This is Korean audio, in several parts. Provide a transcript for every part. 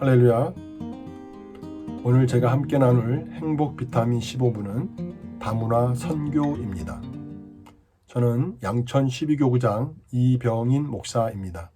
할렐루야. 오늘 제가 함께 나눌 행복 비타민 15분은 다문화 선교입니다. 저는 양천 12교구장 이병인 목사입니다.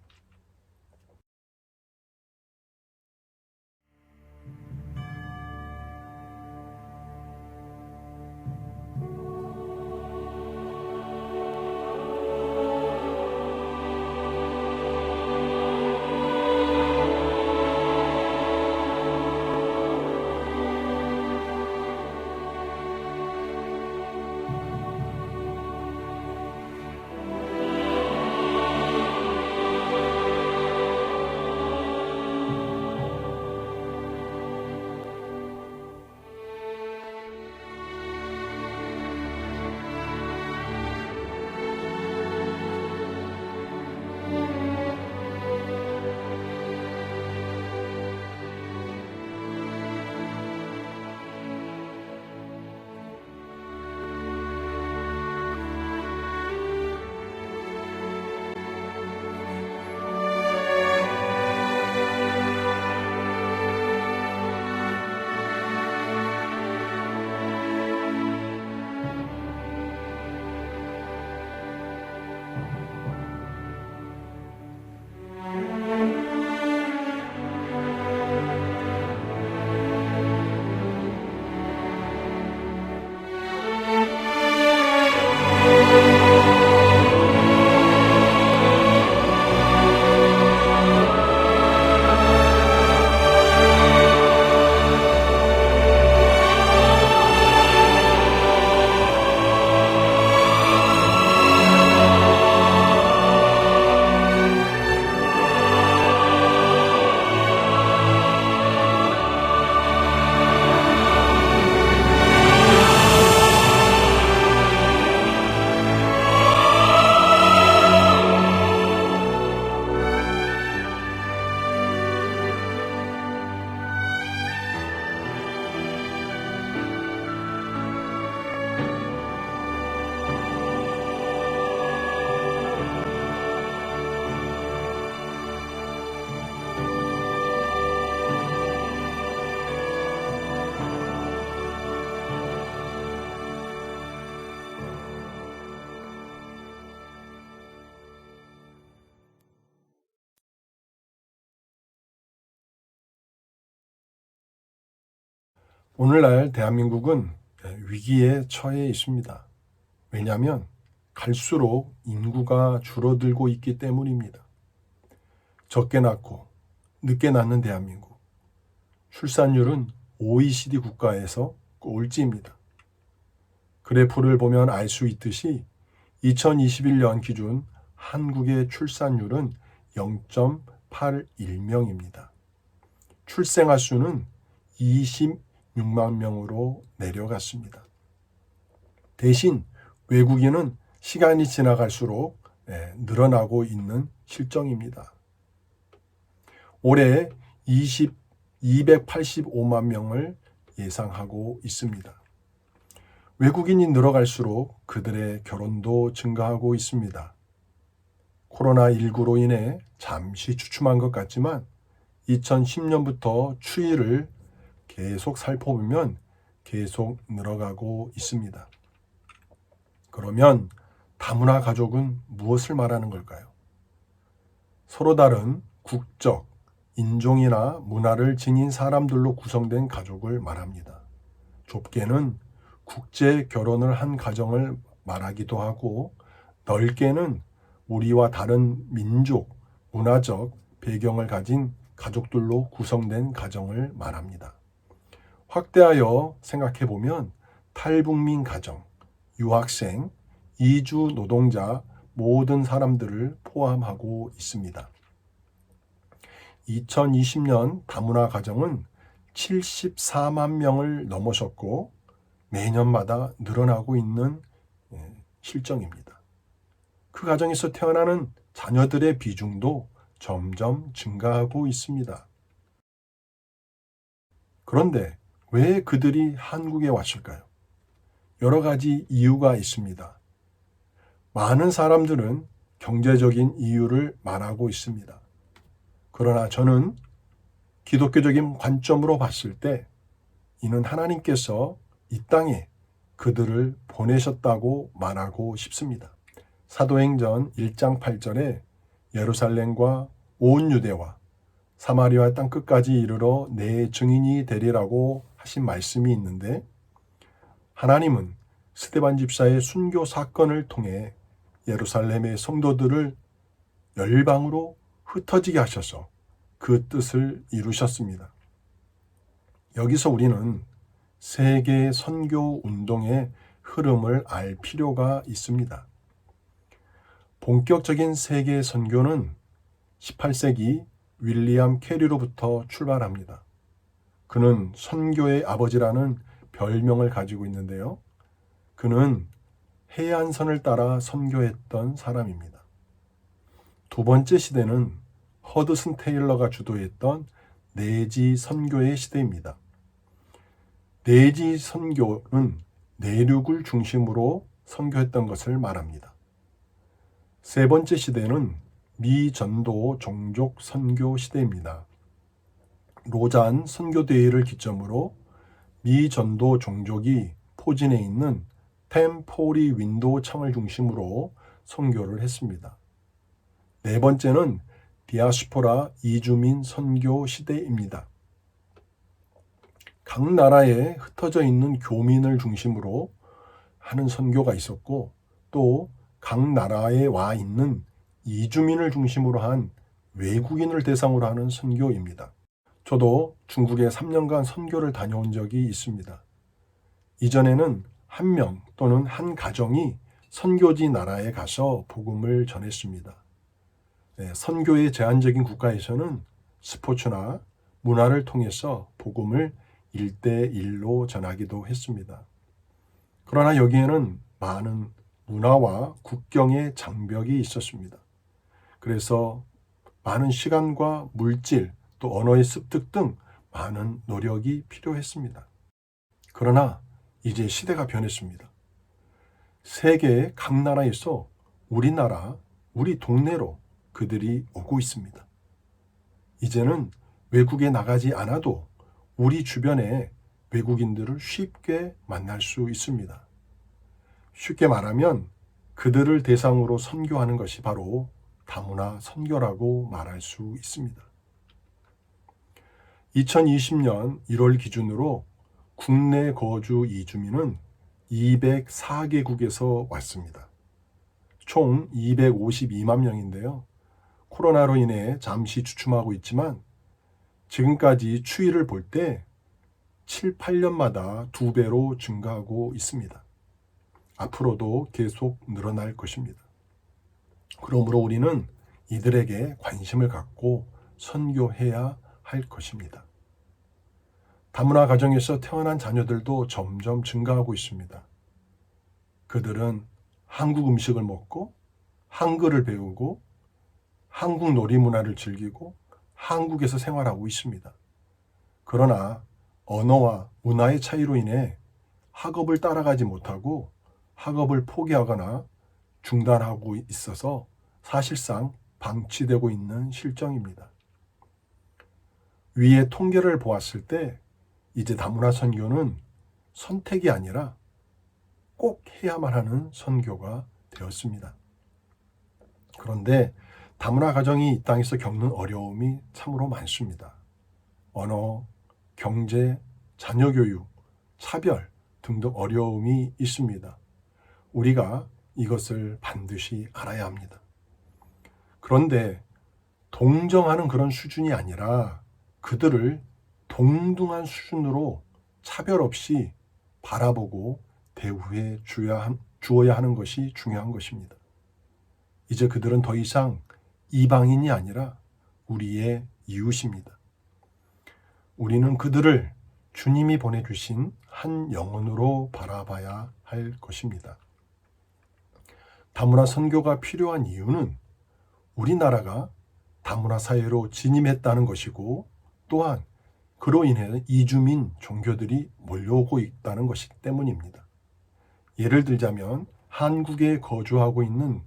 오늘날 대한민국은 위기에 처해 있습니다. 왜냐하면 갈수록 인구가 줄어들고 있기 때문입니다. 적게 낳고 늦게 낳는 대한민국. 출산율은 OECD 국가에서 꼴찌입니다. 그래프를 보면 알 수 있듯이 2021년 기준 한국의 출산율은 0.81명입니다. 출생아 수는 26만 명으로 내려갔습니다. 대신 외국인은 시간이 지나갈수록 예, 늘어나고 있는 실정입니다. 올해 20, 285만 명을 예상하고 있습니다. 외국인이 늘어갈수록 그들의 결혼도 증가하고 있습니다. 코로나19로 인해 잠시 주춤한 것 같지만 2010년부터 추이를 계속 살펴보면 계속 늘어가고 있습니다. 그러면 다문화 가족은 무엇을 말하는 걸까요? 서로 다른 국적, 인종이나 문화를 지닌 사람들로 구성된 가족을 말합니다. 좁게는 국제 결혼을 한 가정을 말하기도 하고 넓게는 우리와 다른 민족, 문화적 배경을 가진 가족들로 구성된 가정을 말합니다. 확대하여 생각해 보면 탈북민 가정, 유학생, 이주 노동자 모든 사람들을 포함하고 있습니다. 2020년 다문화 가정은 74만 명을 넘어섰고 매년마다 늘어나고 있는 예, 실정입니다. 그 가정에서 태어나는 자녀들의 비중도 점점 증가하고 있습니다. 그런데 왜 그들이 한국에 왔을까요? 여러 가지 이유가 있습니다. 많은 사람들은 경제적인 이유를 말하고 있습니다. 그러나 저는 기독교적인 관점으로 봤을 때 이는 하나님께서 이 땅에 그들을 보내셨다고 말하고 싶습니다. 사도행전 1장 8절에 예루살렘과 온 유대와 사마리아 땅 끝까지 이르러 내 증인이 되리라고 하신 말씀이 있는데 하나님은 스테반 집사의 순교 사건을 통해 예루살렘의 성도들을 열방으로 흩어지게 하셔서 그 뜻을 이루셨습니다. 여기서 우리는 세계 선교 운동의 흐름을 알 필요가 있습니다. 본격적인 세계 선교는 18세기 윌리엄 캐리로부터 출발합니다. 그는 선교의 아버지라는 별명을 가지고 있는데요. 그는 해안선을 따라 선교했던 사람입니다. 두 번째 시대는 허드슨 테일러가 주도했던 내지 선교의 시대입니다. 내지 선교는 내륙을 중심으로 선교했던 것을 말합니다. 세 번째 시대는 미전도 종족 선교 시대입니다. 로잔 선교대회를 기점으로 미 전도 종족이 포진해 있는 템포리 윈도우 창을 중심으로 선교를 했습니다. 네 번째는 디아스포라 이주민 선교 시대입니다. 각 나라에 흩어져 있는 교민을 중심으로 하는 선교가 있었고 또 각 나라에 와 있는 이주민을 중심으로 한 외국인을 대상으로 하는 선교입니다. 저도 중국에 3년간 선교를 다녀온 적이 있습니다. 이전에는 한 명 또는 한 가정이 선교지 나라에 가서 복음을 전했습니다. 네, 선교의 제한적인 국가에서는 스포츠나 문화를 통해서 복음을 일대일로 전하기도 했습니다. 그러나 여기에는 많은 문화와 국경의 장벽이 있었습니다. 그래서 많은 시간과 물질 또 언어의 습득 등 많은 노력이 필요했습니다. 그러나 이제 시대가 변했습니다. 세계 각 나라에서 우리나라, 우리 동네로 그들이 오고 있습니다. 이제는 외국에 나가지 않아도 우리 주변에 외국인들을 쉽게 만날 수 있습니다. 쉽게 말하면 그들을 대상으로 선교하는 것이 바로 다문화 선교라고 말할 수 있습니다. 2020년 1월 기준으로 국내 거주 이주민은 204개국에서 왔습니다. 총 252만 명인데요. 코로나로 인해 잠시 주춤하고 있지만 지금까지 추이를 볼 때 7, 8년마다 두 배로 증가하고 있습니다. 앞으로도 계속 늘어날 것입니다. 그러므로 우리는 이들에게 관심을 갖고 선교해야 할 것입니다. 다문화 가정에서 태어난 자녀들도 점점 증가하고 있습니다. 그들은 한국 음식을 먹고 한글을 배우고 한국 놀이 문화를 즐기고 한국에서 생활하고 있습니다. 그러나 언어와 문화의 차이로 인해 학업을 따라가지 못하고 학업을 포기하거나 중단하고 있어서 사실상 방치되고 있는 실정입니다. 위의 통계를 보았을 때 이제 다문화 선교는 선택이 아니라 꼭 해야만 하는 선교가 되었습니다. 그런데 다문화 가정이 이 땅에서 겪는 어려움이 참으로 많습니다. 언어, 경제, 자녀 교육, 차별 등등 어려움이 있습니다. 우리가 이것을 반드시 알아야 합니다. 그런데 동정하는 그런 수준이 아니라 그들을 동등한 수준으로 차별 없이 바라보고 대우해 주어야 하는 것이 중요한 것입니다. 이제 그들은 더 이상 이방인이 아니라 우리의 이웃입니다. 우리는 그들을 주님이 보내주신 한 영혼으로 바라봐야 할 것입니다. 다문화 선교가 필요한 이유는 우리나라가 다문화 사회로 진임했다는 것이고 또한 그로 인해 이주민 종교들이 몰려오고 있다는 것이 때문입니다. 예를 들자면 한국에 거주하고 있는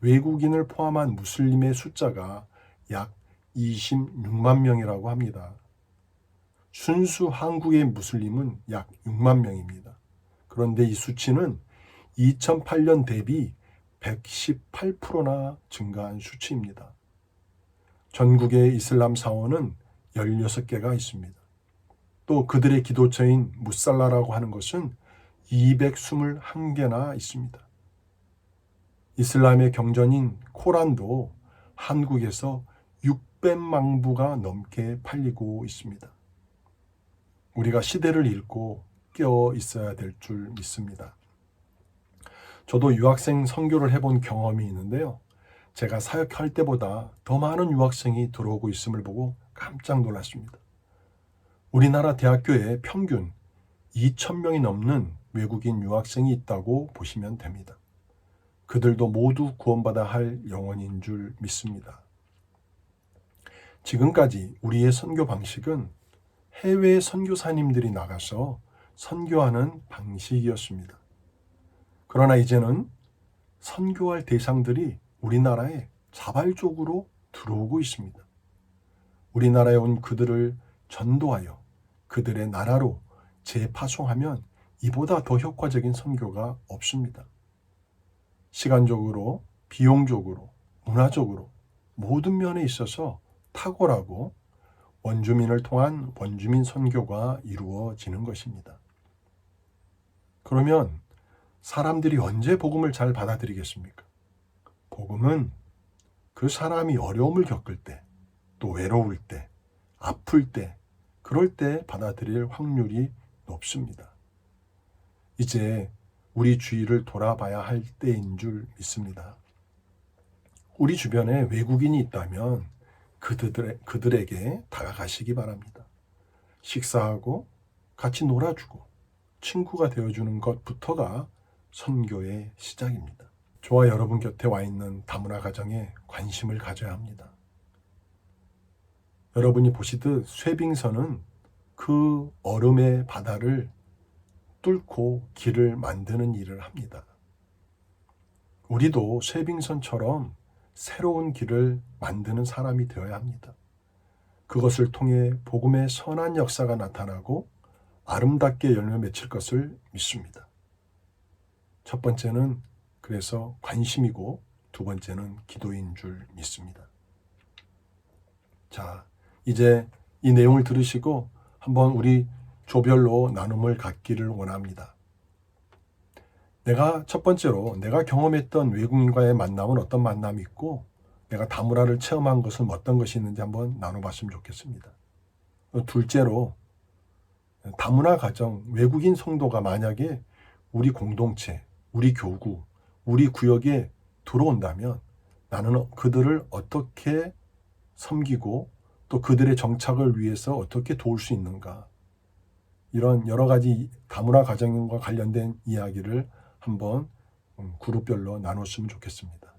외국인을 포함한 무슬림의 숫자가 약 26만 명이라고 합니다. 순수 한국의 무슬림은 약 6만 명입니다. 그런데 이 수치는 2008년 대비 118%나 증가한 수치입니다. 전국의 이슬람 사원은 16개가 있습니다. 또 그들의 기도처인 무살라라고 하는 것은 221개나 있습니다. 이슬람의 경전인 코란도 한국에서 600만 부가 넘게 팔리고 있습니다. 우리가 시대를 읽고 깨어 있어야 될 줄 믿습니다. 저도 유학생 선교를 해본 경험이 있는데요. 제가 사역할 때보다 더 많은 유학생이 들어오고 있음을 보고 깜짝 놀랐습니다. 우리나라 대학교에 평균 2,000명이 넘는 외국인 유학생이 있다고 보시면 됩니다. 그들도 모두 구원받아 할 영혼인 줄 믿습니다. 지금까지 우리의 선교 방식은 해외 선교사님들이 나가서 선교하는 방식이었습니다. 그러나 이제는 선교할 대상들이 우리나라에 자발적으로 들어오고 있습니다. 우리나라에 온 그들을 전도하여 그들의 나라로 재파송하면 이보다 더 효과적인 선교가 없습니다. 시간적으로, 비용적으로, 문화적으로 모든 면에 있어서 탁월하고 원주민을 통한 원주민 선교가 이루어지는 것입니다. 그러면 사람들이 언제 복음을 잘 받아들이겠습니까? 복음은 그 사람이 어려움을 겪을 때, 또 외로울 때, 아플 때, 그럴 때 받아들일 확률이 높습니다. 이제 우리 주위를 돌아봐야 할 때인 줄 믿습니다. 우리 주변에 외국인이 있다면 그들, 그들에게 다가가시기 바랍니다. 식사하고 같이 놀아주고 친구가 되어주는 것부터가 선교의 시작입니다. 저와 여러분 곁에 와 있는 다문화 가정에 관심을 가져야 합니다. 여러분이 보시듯 쇠빙선은 그 얼음의 바다를 뚫고 길을 만드는 일을 합니다. 우리도 쇠빙선처럼 새로운 길을 만드는 사람이 되어야 합니다. 그것을 통해 복음의 선한 역사가 나타나고 아름답게 열매 맺힐 것을 믿습니다. 첫 번째는 그래서 관심이고 두 번째는 기도인 줄 믿습니다. 자, 이제 이 내용을 들으시고 한번 우리 조별로 나눔을 갖기를 원합니다. 내가 첫 번째로 내가 경험했던 외국인과의 만남은 어떤 만남이 있고 내가 다문화를 체험한 것은 어떤 것이 있는지 한번 나눠봤으면 좋겠습니다. 둘째로 다문화 가정 외국인 성도가 만약에 우리 공동체, 우리 교구, 우리 구역에 들어온다면 나는 그들을 어떻게 섬기고 또 그들의 정착을 위해서 어떻게 도울 수 있는가 이런 여러 가지 다문화 가정과 관련된 이야기를 한번 음, 그룹별로 나눴으면 좋겠습니다.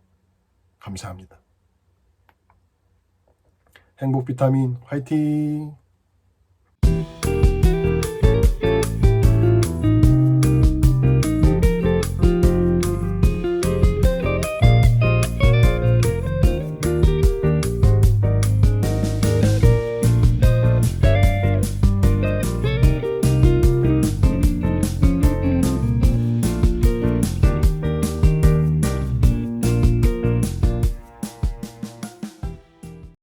감사합니다. 행복 비타민 화이팅!